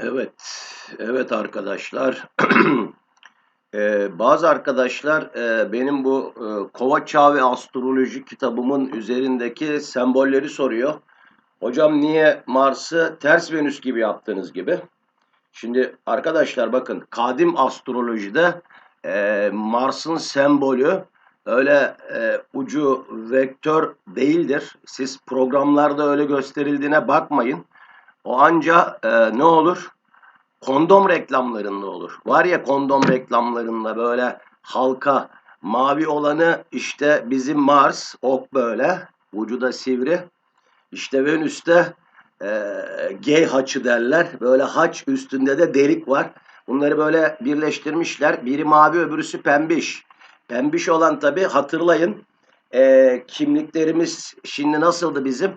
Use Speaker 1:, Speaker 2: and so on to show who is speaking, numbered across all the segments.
Speaker 1: Evet, evet arkadaşlar. Eee, bazı arkadaşlar eee, benim bu eee, Kova Çağı ve Astroloji kitabımın üzerindeki sembolleri soruyor. Hocam niye Mars'ı ters Venüs gibi yaptığınız gibi? Şimdi arkadaşlar bakın kadim astrolojide eee, Mars'ın sembolü öyle eee, ucu vektör değildir. Siz programlarda öyle gösterildiğine bakmayın. O anca eee, ne olur? Kondom reklamlarında olur. Var ya kondom reklamlarında böyle halka mavi olanı işte bizim Mars ok böyle ucu da sivri. İşte Venüs'te eee gay haçı derler. Böyle haç üstünde de delik var. Bunları böyle birleştirmişler. Biri mavi öbürüsü pembiş. Pembiş olan tabi hatırlayın eee, kimliklerimiz şimdi nasıldı bizim?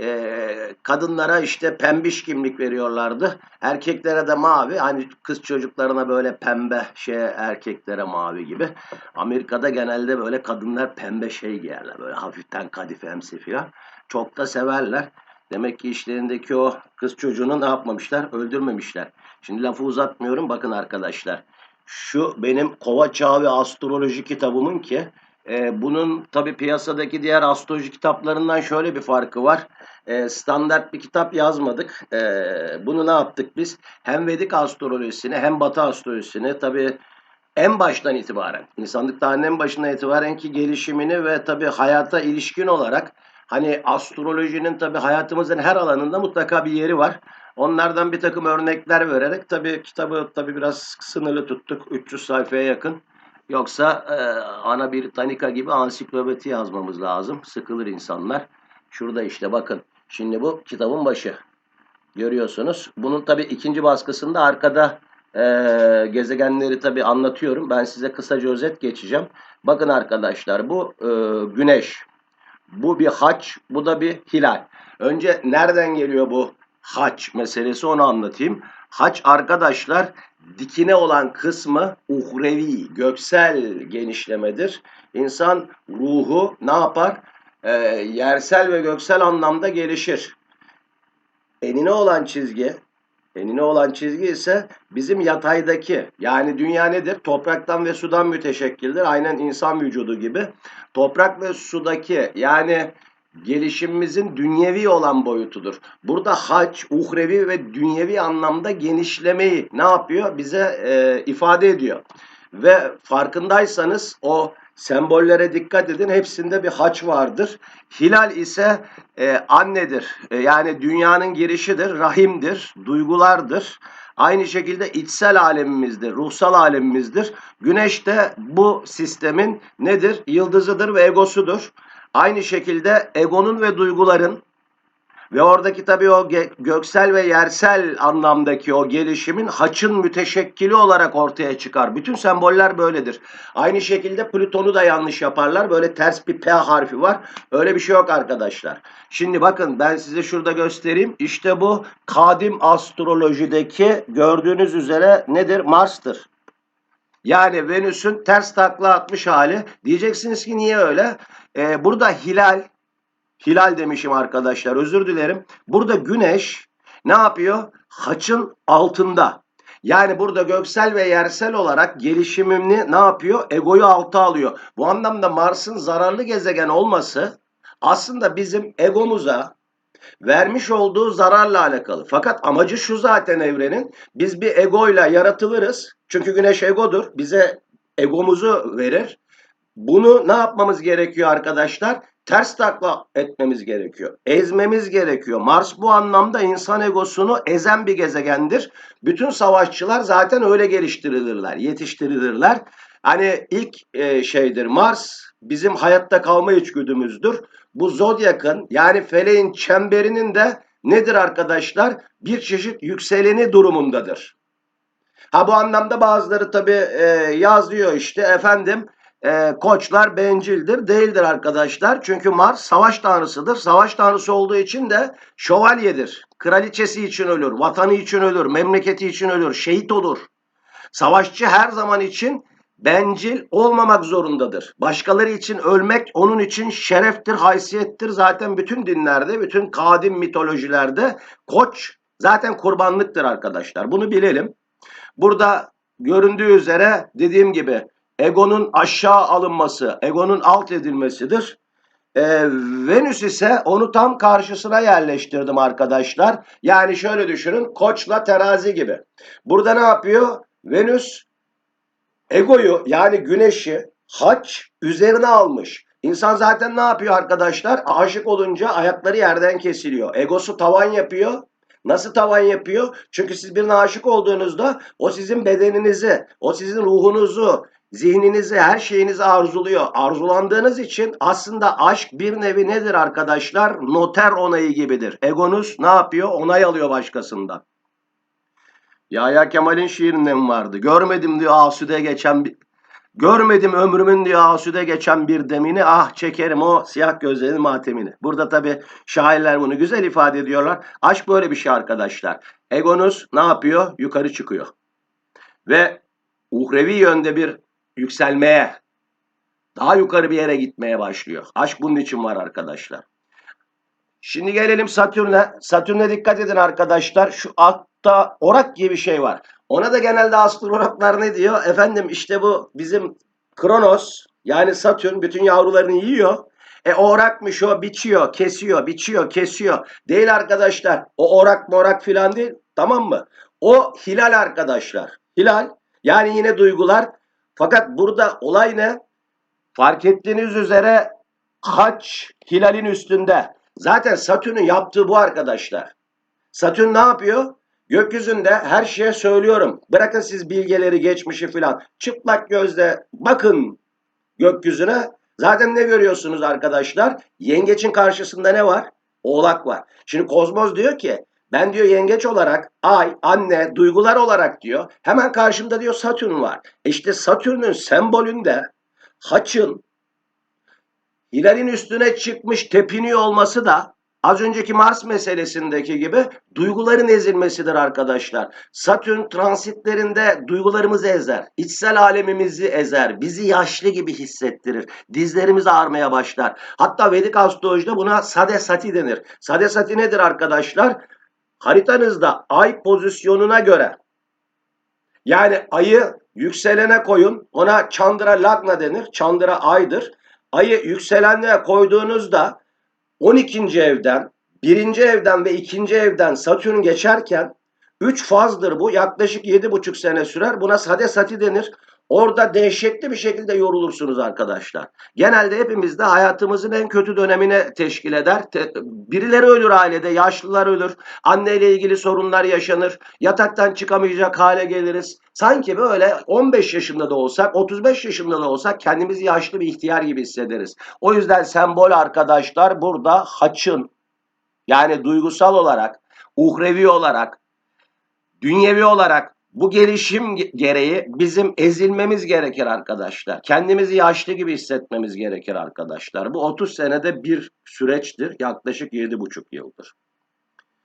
Speaker 1: Eee, kadınlara işte pembiş kimlik veriyorlardı. Erkeklere de mavi. Hani kız çocuklarına böyle pembe şey erkeklere mavi gibi. Amerika'da genelde böyle kadınlar pembe şey giyerler. Böyle hafiften kadifemsi filan. Çok da severler. Demek ki işlerindeki o kız çocuğunu ne yapmamışlar? Öldürmemişler. Şimdi lafı uzatmıyorum. Bakın arkadaşlar. Şu benim Kova Çağı ve Astroloji kitabımın ki e, bunun tabi piyasadaki diğer astroloji kitaplarından şöyle bir farkı var. E, standart bir kitap yazmadık. E, bunu ne yaptık biz? Hem Vedik astrolojisini hem Batı astrolojisini tabi en baştan itibaren, insanlık tarihinin en başından itibaren ki gelişimini ve tabi hayata ilişkin olarak hani astrolojinin tabi hayatımızın her alanında mutlaka bir yeri var. Onlardan bir takım örnekler vererek tabi kitabı tabi biraz sınırlı tuttuk. 300 sayfaya yakın. Yoksa e, ana bir tanika gibi ansiklopedi yazmamız lazım. Sıkılır insanlar. Şurada işte bakın. Şimdi bu kitabın başı. Görüyorsunuz. Bunun tabi ikinci baskısında arkada e, gezegenleri tabi anlatıyorum. Ben size kısaca özet geçeceğim. Bakın arkadaşlar bu e, güneş. Bu bir haç, bu da bir hilal. Önce nereden geliyor bu haç meselesi onu anlatayım. Haç arkadaşlar dikine olan kısmı uhrevi, göksel genişlemedir. İnsan ruhu ne yapar? Ee, yersel ve göksel anlamda gelişir. Enine olan çizgi, enine olan çizgi ise bizim yataydaki yani dünya nedir? Topraktan ve sudan müteşekkildir. Aynen insan vücudu gibi. Toprak ve sudaki yani gelişimimizin dünyevi olan boyutudur. Burada hac, uhrevi ve dünyevi anlamda genişlemeyi ne yapıyor? Bize e, ifade ediyor. Ve farkındaysanız o sembollere dikkat edin. Hepsinde bir haç vardır. Hilal ise e, annedir. E, yani dünyanın girişidir, rahimdir, duygulardır. Aynı şekilde içsel alemimizdir, ruhsal alemimizdir. Güneş de bu sistemin nedir? Yıldızıdır ve egosudur. Aynı şekilde egonun ve duyguların ve oradaki tabii o göksel ve yersel anlamdaki o gelişimin haçın müteşekkili olarak ortaya çıkar. Bütün semboller böyledir. Aynı şekilde Plüton'u da yanlış yaparlar. Böyle ters bir P harfi var. Öyle bir şey yok arkadaşlar. Şimdi bakın ben size şurada göstereyim. İşte bu kadim astrolojideki gördüğünüz üzere nedir? Mars'tır. Yani Venüs'ün ters takla atmış hali. Diyeceksiniz ki niye öyle? Ee, burada hilal, hilal demişim arkadaşlar özür dilerim. Burada güneş ne yapıyor? Haçın altında. Yani burada göksel ve yersel olarak gelişimini ne yapıyor? Egoyu alta alıyor. Bu anlamda Mars'ın zararlı gezegen olması aslında bizim egomuza, vermiş olduğu zararla alakalı. Fakat amacı şu zaten evrenin. Biz bir egoyla yaratılırız. Çünkü güneş egodur. Bize egomuzu verir. Bunu ne yapmamız gerekiyor arkadaşlar? Ters takla etmemiz gerekiyor. Ezmemiz gerekiyor. Mars bu anlamda insan egosunu ezen bir gezegendir. Bütün savaşçılar zaten öyle geliştirilirler, yetiştirilirler. Hani ilk e, şeydir Mars bizim hayatta kalma içgüdümüzdür. Bu zodyakın yani feleğin çemberinin de nedir arkadaşlar? Bir çeşit yükseleni durumundadır. Ha bu anlamda bazıları tabi e, yazıyor işte efendim e, koçlar bencildir. Değildir arkadaşlar. Çünkü Mars savaş tanrısıdır. Savaş tanrısı olduğu için de şövalyedir. Kraliçesi için ölür, vatanı için ölür, memleketi için ölür, şehit olur. Savaşçı her zaman için bencil olmamak zorundadır. Başkaları için ölmek onun için şereftir, haysiyettir. Zaten bütün dinlerde, bütün kadim mitolojilerde koç zaten kurbanlıktır arkadaşlar. Bunu bilelim. Burada göründüğü üzere dediğim gibi egonun aşağı alınması, egonun alt edilmesidir. Ee, Venüs ise onu tam karşısına yerleştirdim arkadaşlar. Yani şöyle düşünün koçla terazi gibi. Burada ne yapıyor? Venüs egoyu yani güneşi haç üzerine almış. İnsan zaten ne yapıyor arkadaşlar? Aşık olunca ayakları yerden kesiliyor. Egosu tavan yapıyor. Nasıl tavan yapıyor? Çünkü siz birine aşık olduğunuzda o sizin bedeninizi, o sizin ruhunuzu, zihninizi, her şeyinizi arzuluyor. Arzulandığınız için aslında aşk bir nevi nedir arkadaşlar? Noter onayı gibidir. Egonuz ne yapıyor? Onay alıyor başkasından. Yahya Kemal'in şiirinde mi vardı? Görmedim diyor asude geçen bir... Görmedim ömrümün diyor asude geçen bir demini ah çekerim o siyah gözlerin matemini. Burada tabi şairler bunu güzel ifade ediyorlar. Aşk böyle bir şey arkadaşlar. Egonuz ne yapıyor? Yukarı çıkıyor. Ve uhrevi yönde bir yükselmeye, daha yukarı bir yere gitmeye başlıyor. Aşk bunun için var arkadaşlar. Şimdi gelelim Satürn'e. Satürn'e dikkat edin arkadaşlar. Şu altta orak gibi bir şey var. Ona da genelde astrologlar ne diyor? Efendim işte bu bizim Kronos yani Satürn bütün yavrularını yiyor. E orakmış o biçiyor, kesiyor, biçiyor, kesiyor. Değil arkadaşlar. O orak morak filan değil. Tamam mı? O hilal arkadaşlar. Hilal yani yine duygular. Fakat burada olay ne? Fark ettiğiniz üzere haç hilalin üstünde. Zaten Satürn'ün yaptığı bu arkadaşlar. Satürn ne yapıyor? Gökyüzünde her şeye söylüyorum. Bırakın siz bilgeleri, geçmişi filan. Çıplak gözle bakın gökyüzüne. Zaten ne görüyorsunuz arkadaşlar? Yengeçin karşısında ne var? Oğlak var. Şimdi Kozmoz diyor ki ben diyor yengeç olarak ay, anne, duygular olarak diyor. Hemen karşımda diyor Satürn var. E İşte Satürn'ün sembolünde haçın hilalin üstüne çıkmış tepiniyor olması da az önceki Mars meselesindeki gibi duyguların ezilmesidir arkadaşlar. Satürn transitlerinde duygularımızı ezer, içsel alemimizi ezer, bizi yaşlı gibi hissettirir, dizlerimiz ağrımaya başlar. Hatta Vedik astrolojide buna sadesati denir. Sadesati nedir arkadaşlar? Haritanızda ay pozisyonuna göre yani ayı yükselene koyun. Ona Chandra Lagna denir. Chandra aydır. Ayı yükselenliğe koyduğunuzda 12. evden, 1. evden ve 2. evden Satürn geçerken 3 fazdır bu. Yaklaşık 7,5 sene sürer. Buna sade sati denir. Orada dehşetli bir şekilde yorulursunuz arkadaşlar. Genelde hepimiz de hayatımızın en kötü dönemine teşkil eder. Birileri ölür ailede, yaşlılar ölür, anneyle ilgili sorunlar yaşanır, yataktan çıkamayacak hale geliriz. Sanki böyle 15 yaşında da olsak, 35 yaşında da olsak kendimizi yaşlı bir ihtiyar gibi hissederiz. O yüzden sembol arkadaşlar burada haçın yani duygusal olarak, uhrevi olarak, dünyevi olarak bu gelişim ge- gereği bizim ezilmemiz gerekir arkadaşlar. Kendimizi yaşlı gibi hissetmemiz gerekir arkadaşlar. Bu 30 senede bir süreçtir. Yaklaşık 7,5 yıldır.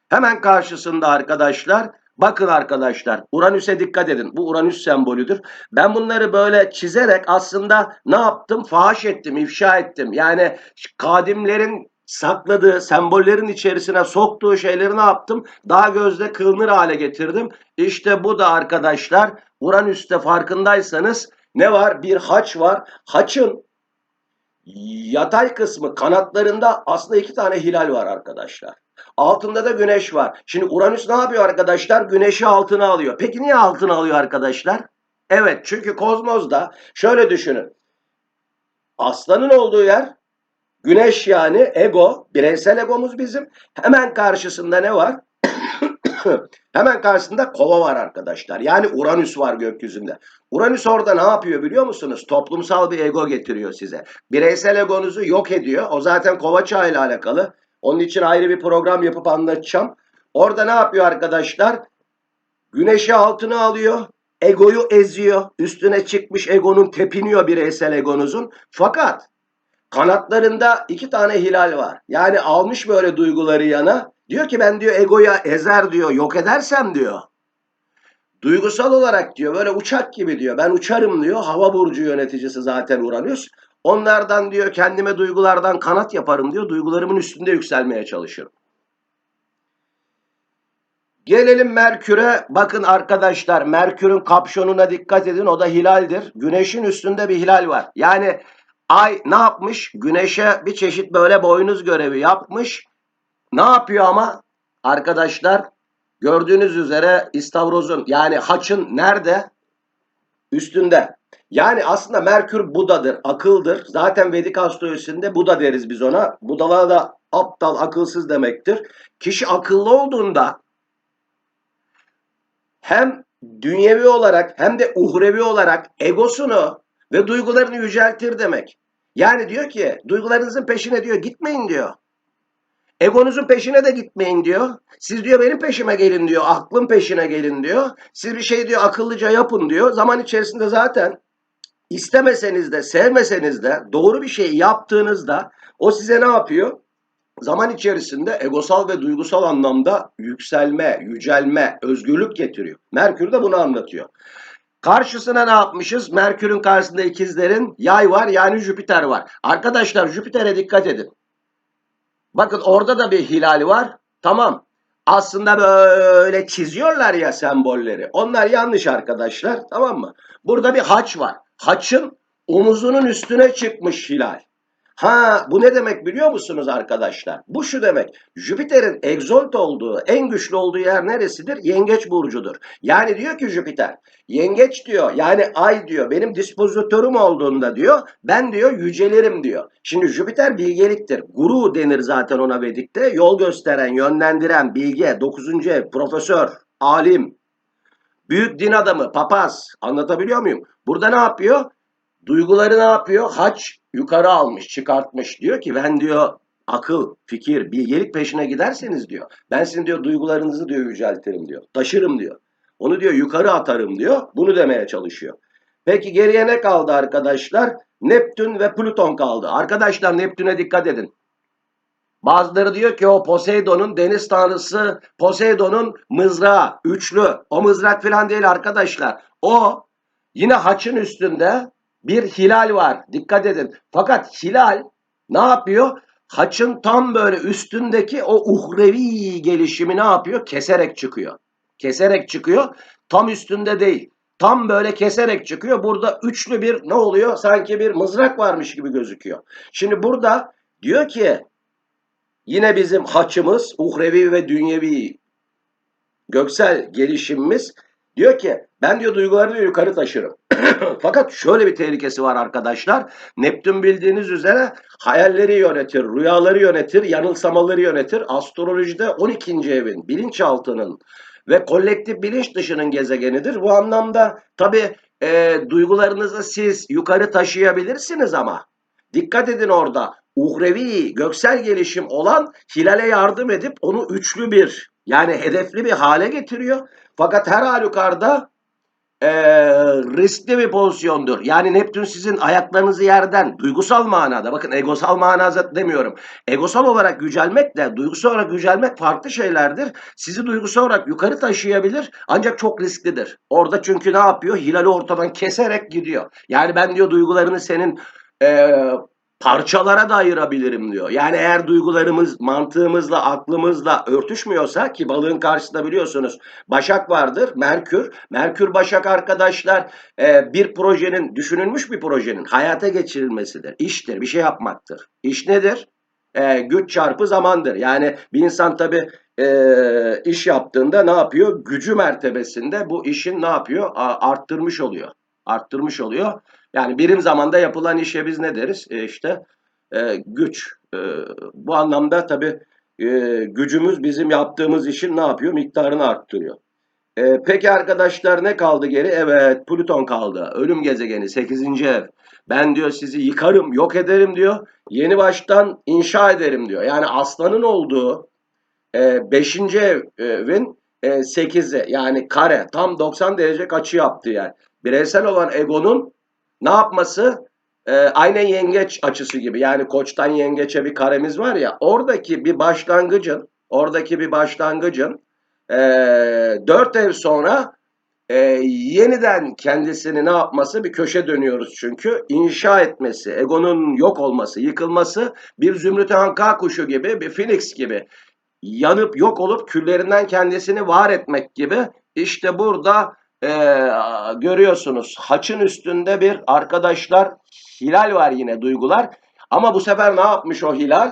Speaker 1: Hemen karşısında arkadaşlar bakın arkadaşlar Uranüs'e dikkat edin. Bu Uranüs sembolüdür. Ben bunları böyle çizerek aslında ne yaptım? Fahaş ettim, ifşa ettim. Yani kadimlerin sakladığı, sembollerin içerisine soktuğu şeyleri ne yaptım? Daha gözde kılınır hale getirdim. İşte bu da arkadaşlar Uranüs'te farkındaysanız ne var? Bir haç var. Haçın yatay kısmı kanatlarında aslında iki tane hilal var arkadaşlar. Altında da güneş var. Şimdi Uranüs ne yapıyor arkadaşlar? Güneşi altına alıyor. Peki niye altına alıyor arkadaşlar? Evet çünkü kozmozda şöyle düşünün. Aslanın olduğu yer güneş yani ego, bireysel egomuz bizim. Hemen karşısında ne var? Hemen karşısında kova var arkadaşlar. Yani Uranüs var gökyüzünde. Uranüs orada ne yapıyor biliyor musunuz? Toplumsal bir ego getiriyor size. Bireysel egonuzu yok ediyor. O zaten kova çağı alakalı. Onun için ayrı bir program yapıp anlatacağım. Orada ne yapıyor arkadaşlar? Güneşi altına alıyor. Egoyu eziyor. Üstüne çıkmış egonun tepiniyor bireysel egonuzun. Fakat kanatlarında iki tane hilal var. Yani almış böyle duyguları yana. Diyor ki ben diyor egoya ezer diyor, yok edersem diyor. Duygusal olarak diyor böyle uçak gibi diyor. Ben uçarım diyor. Hava burcu yöneticisi zaten Uranüs. Onlardan diyor kendime duygulardan kanat yaparım diyor. Duygularımın üstünde yükselmeye çalışırım. Gelelim Merkür'e. Bakın arkadaşlar Merkür'ün kapşonuna dikkat edin. O da hilaldir. Güneşin üstünde bir hilal var. Yani ay ne yapmış? Güneşe bir çeşit böyle boynuz görevi yapmış. Ne yapıyor ama? Arkadaşlar gördüğünüz üzere istavrozun yani haçın nerede? Üstünde. Yani aslında Merkür Buda'dır, akıldır. Zaten Vedik astrolojisinde Buda deriz biz ona. Budalar da aptal, akılsız demektir. Kişi akıllı olduğunda hem dünyevi olarak hem de uhrevi olarak egosunu ve duygularını yüceltir demek. Yani diyor ki duygularınızın peşine diyor gitmeyin diyor. Egonuzun peşine de gitmeyin diyor. Siz diyor benim peşime gelin diyor. Aklın peşine gelin diyor. Siz bir şey diyor akıllıca yapın diyor. Zaman içerisinde zaten istemeseniz de sevmeseniz de doğru bir şey yaptığınızda o size ne yapıyor? Zaman içerisinde egosal ve duygusal anlamda yükselme, yücelme, özgürlük getiriyor. Merkür de bunu anlatıyor. Karşısına ne yapmışız? Merkür'ün karşısında ikizlerin yay var yani Jüpiter var. Arkadaşlar Jüpiter'e dikkat edin. Bakın orada da bir hilal var. Tamam. Aslında böyle çiziyorlar ya sembolleri. Onlar yanlış arkadaşlar. Tamam mı? Burada bir haç var. Haçın omuzunun üstüne çıkmış hilal. Ha bu ne demek biliyor musunuz arkadaşlar? Bu şu demek. Jüpiter'in egzolt olduğu, en güçlü olduğu yer neresidir? Yengeç burcudur. Yani diyor ki Jüpiter, yengeç diyor yani ay diyor benim dispozitörüm olduğunda diyor ben diyor yücelirim diyor. Şimdi Jüpiter bilgeliktir. Guru denir zaten ona Vedik'te. Yol gösteren, yönlendiren, bilge, 9. ev, profesör, alim, büyük din adamı, papaz. Anlatabiliyor muyum? Burada ne yapıyor? Duyguları ne yapıyor? Haç yukarı almış, çıkartmış. Diyor ki ben diyor akıl, fikir, bilgelik peşine giderseniz diyor. Ben sizin diyor duygularınızı diyor yüceltirim diyor. Taşırım diyor. Onu diyor yukarı atarım diyor. Bunu demeye çalışıyor. Peki geriye ne kaldı arkadaşlar? Neptün ve Plüton kaldı. Arkadaşlar Neptün'e dikkat edin. Bazıları diyor ki o Poseidon'un deniz tanrısı Poseidon'un mızrağı, üçlü. O mızrak falan değil arkadaşlar. O yine haçın üstünde bir hilal var. Dikkat edin. Fakat hilal ne yapıyor? Haçın tam böyle üstündeki o uhrevi gelişimi ne yapıyor? Keserek çıkıyor. Keserek çıkıyor. Tam üstünde değil. Tam böyle keserek çıkıyor. Burada üçlü bir ne oluyor? Sanki bir mızrak varmış gibi gözüküyor. Şimdi burada diyor ki yine bizim haçımız uhrevi ve dünyevi göksel gelişimimiz diyor ki ben diyor duygularını yukarı taşırım. Fakat şöyle bir tehlikesi var arkadaşlar. Neptün bildiğiniz üzere hayalleri yönetir, rüyaları yönetir, yanılsamaları yönetir. Astrolojide 12. evin, bilinçaltının ve kolektif bilinç dışının gezegenidir. Bu anlamda tabi e, duygularınızı siz yukarı taşıyabilirsiniz ama dikkat edin orada uhrevi, göksel gelişim olan hilale yardım edip onu üçlü bir yani hedefli bir hale getiriyor. Fakat her halükarda e, riskli bir pozisyondur. Yani Neptün sizin ayaklarınızı yerden duygusal manada bakın egosal manada demiyorum. Egosal olarak yücelmekle duygusal olarak yücelmek farklı şeylerdir. Sizi duygusal olarak yukarı taşıyabilir ancak çok risklidir. Orada çünkü ne yapıyor? Hilali ortadan keserek gidiyor. Yani ben diyor duygularını senin e, parçalara da ayırabilirim diyor. Yani eğer duygularımız mantığımızla, aklımızla örtüşmüyorsa ki balığın karşısında biliyorsunuz Başak vardır, Merkür. Merkür Başak arkadaşlar e, bir projenin, düşünülmüş bir projenin hayata geçirilmesidir. İştir, bir şey yapmaktır. İş nedir? E, güç çarpı zamandır. Yani bir insan tabi e, iş yaptığında ne yapıyor? Gücü mertebesinde bu işin ne yapıyor? A, arttırmış oluyor. Arttırmış oluyor. Yani birim zamanda yapılan işe biz ne deriz? E işte e, güç. E, bu anlamda tabii e, gücümüz bizim yaptığımız işin ne yapıyor? Miktarını arttırıyor. E, peki arkadaşlar ne kaldı geri? Evet Plüton kaldı. Ölüm gezegeni 8. ev. Ben diyor sizi yıkarım, yok ederim diyor. Yeni baştan inşa ederim diyor. Yani aslanın olduğu 5. E, evin e, 8'i yani kare tam 90 derece açı yaptı yani. Bireysel olan egonun ne yapması? E, aynen yengeç açısı gibi. Yani koçtan yengeçe bir karemiz var ya. Oradaki bir başlangıcın, oradaki bir başlangıcın e, 4 ev sonra e, yeniden kendisini ne yapması bir köşe dönüyoruz çünkü inşa etmesi, egonun yok olması, yıkılması bir zümrüt anka kuşu gibi, bir phoenix gibi yanıp yok olup küllerinden kendisini var etmek gibi işte burada e, görüyorsunuz haçın üstünde bir arkadaşlar hilal var yine duygular ama bu sefer ne yapmış o hilal?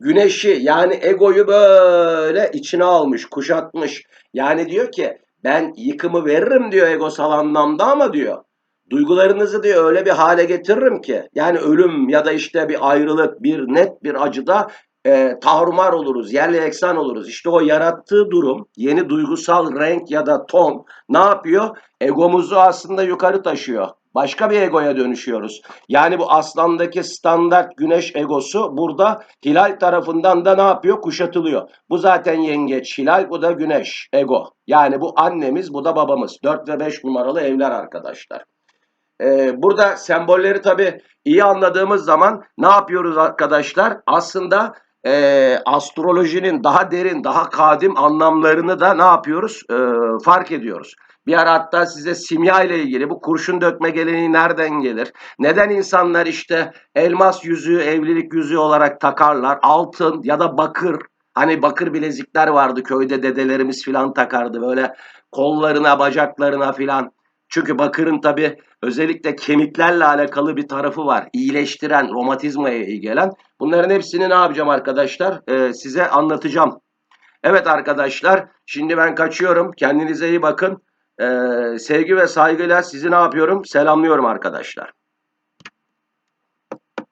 Speaker 1: Güneşi yani egoyu böyle içine almış, kuşatmış. Yani diyor ki ben yıkımı veririm diyor egosal anlamda ama diyor duygularınızı diyor öyle bir hale getiririm ki yani ölüm ya da işte bir ayrılık, bir net bir acıda e, tahrumar oluruz, yerle eksan oluruz. İşte o yarattığı durum, yeni duygusal renk ya da ton ne yapıyor? Egomuzu aslında yukarı taşıyor. Başka bir egoya dönüşüyoruz. Yani bu aslandaki standart güneş egosu burada hilal tarafından da ne yapıyor? Kuşatılıyor. Bu zaten yengeç hilal, bu da güneş ego. Yani bu annemiz, bu da babamız. 4 ve 5 numaralı evler arkadaşlar. Ee, burada sembolleri tabii iyi anladığımız zaman ne yapıyoruz arkadaşlar? Aslında e, astrolojinin daha derin, daha kadim anlamlarını da ne yapıyoruz? E, fark ediyoruz. Bir ara hatta size simya ile ilgili bu kurşun dökme geleneği nereden gelir? Neden insanlar işte elmas yüzüğü, evlilik yüzüğü olarak takarlar? Altın ya da bakır. Hani bakır bilezikler vardı köyde dedelerimiz filan takardı böyle kollarına, bacaklarına filan. Çünkü bakırın tabi özellikle kemiklerle alakalı bir tarafı var. İyileştiren, romatizmaya iyi gelen. Bunların hepsini ne yapacağım arkadaşlar? Ee, size anlatacağım. Evet arkadaşlar, şimdi ben kaçıyorum. Kendinize iyi bakın. Ee, sevgi ve saygıyla sizi ne yapıyorum? Selamlıyorum arkadaşlar.